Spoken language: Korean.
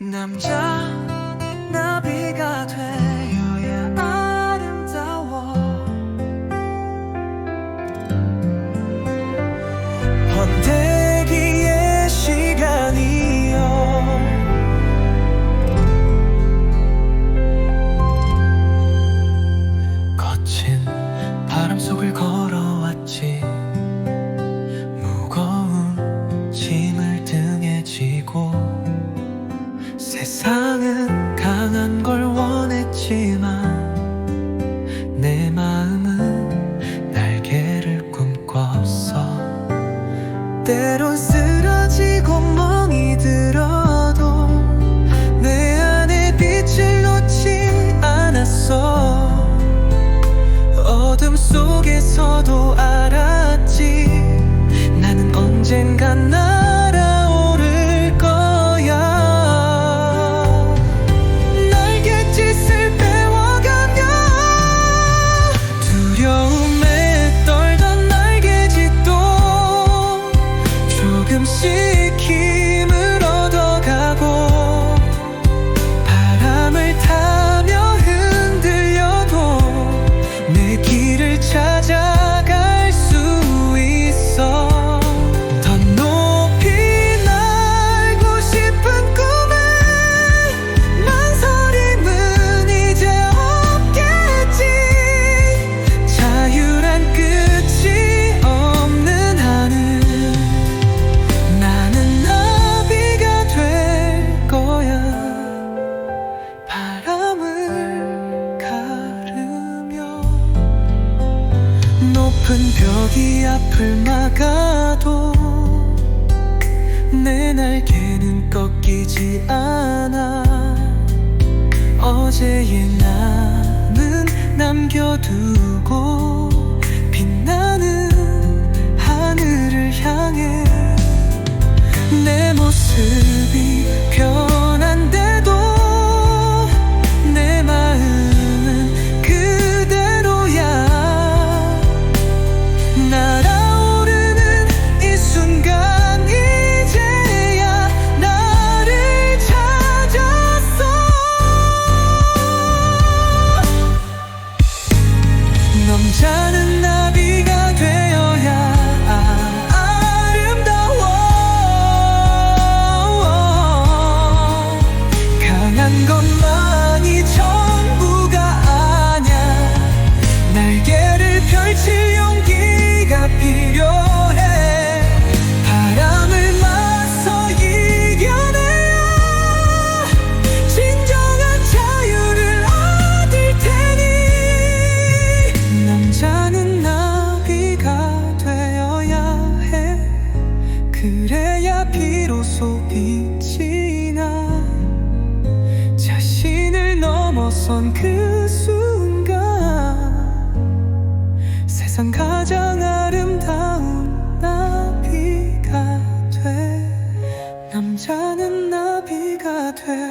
남자 나비가 되어야 아름다워. 번데기의 시간이요 거친 바람 속을 걷 때론 쓰러지고 멍이 들어도 내 안에 빛을 놓지 않았어. 어둠 속에서도 알았지. 높은 벽이 앞을 막아도 내 날개는 꺾이지 않아. 어제의 나는 남겨두고 matter.